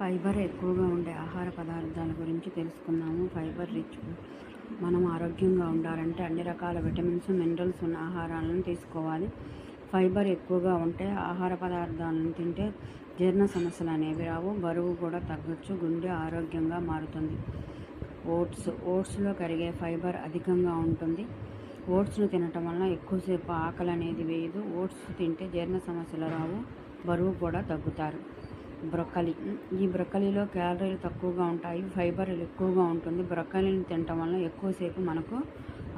Fibre ఎక్కువగా ఉండే ఆహార పదార్థాల గురించి తెలుసుకుందాము. ఫైబర్ రిచ్ మనం ఆరోగ్యంగా ఉండాలంటే అన్ని రకాల విటమిన్స్ మినరల్స్ ఉన్న ఆహారాలను తీసుకోవాలి. ఫైబర్ ఎక్కువగా ఉంటే ఆహార పదార్థాలను తింటే జీర్ణ సమస్యలు అనేవి రావు బరువు కూడా తగ్గొచ్చు గుండె ఆరోగ్యంగా మారుతుంది. ఓట్స్ ఓట్స్లో కరిగే ఫైబర్ అధికంగా ఉంటుంది. ఓట్స్ను తినటం వలన ఎక్కువసేపు ఆకలి అనేది వేయదు. ఓట్స్ తింటే జీర్ణ సమస్యలు రావు బరువు కూడా తగ్గుతారు. బ్రొక్కలి. ఈ బ్రొక్కలిలో క్యాలరీలు తక్కువగా ఉంటాయి ఫైబర్ ఎక్కువగా ఉంటుంది. బ్రొక్కలిని తినటం వల్ల ఎక్కువసేపు మనకు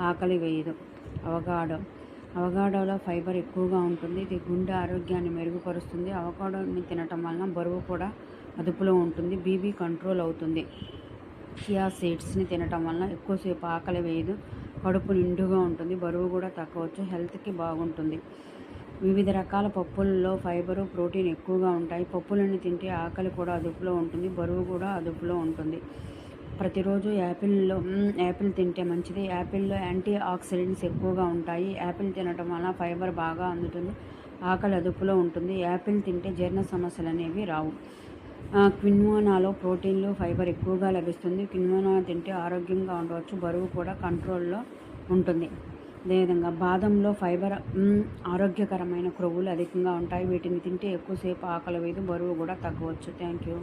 ఆకలి వేయదు. అవగాడో అవగాడోలో ఫైబర్ ఎక్కువగా ఉంటుంది. ఇది గుండె ఆరోగ్యాన్ని మెరుగుపరుస్తుంది. అవగాడోని తినటం వలన బరువు కూడా అదుపులో ఉంటుంది. బీబీ కంట్రోల్ అవుతుంది. చియా సీడ్స్ని తినటం వలన ఎక్కువసేపు ఆకలి వేయదు. కడుపు నిండుగా ఉంటుంది. బరువు కూడా తగ్గవచ్చు. హెల్త్కి బాగుంటుంది. వివిధ రకాల పప్పులలో ఫైబర్ ప్రోటీన్ ఎక్కువగా ఉంటాయి. పప్పులను తింటే ఆకలి కూడా అదుపులో ఉంటుంది బరువు కూడా అదుపులో ఉంటుంది. ప్రతిరోజు యాపిల్లో యాపిల్ తింటే మంచిది. యాపిల్లో యాంటీ ఆక్సిడెంట్స్ ఎక్కువగా ఉంటాయి. యాపిల్ తినడం వల్ల ఫైబర్ బాగా అందుతుంది ఆకలి అదుపులో ఉంటుంది. యాపిల్ తింటే జీర్ణ సమస్యలు అనేవి రావు. క్విన్వానాలో ప్రోటీన్లు ఫైబర్ ఎక్కువగా లభిస్తుంది. క్విన్వానా తింటే ఆరోగ్యంగా ఉండవచ్చు బరువు కూడా కంట్రోల్లో ఉంటుంది. అదేవిధంగా బాదంలో ఫైబర్ ఆరోగ్యకరమైన క్రొవ్వులు అధికంగా ఉంటాయి. వీటిని తింటే ఎక్కువసేపు ఆకలి వేయదు బరువు కూడా తగ్గవచ్చు. Thank you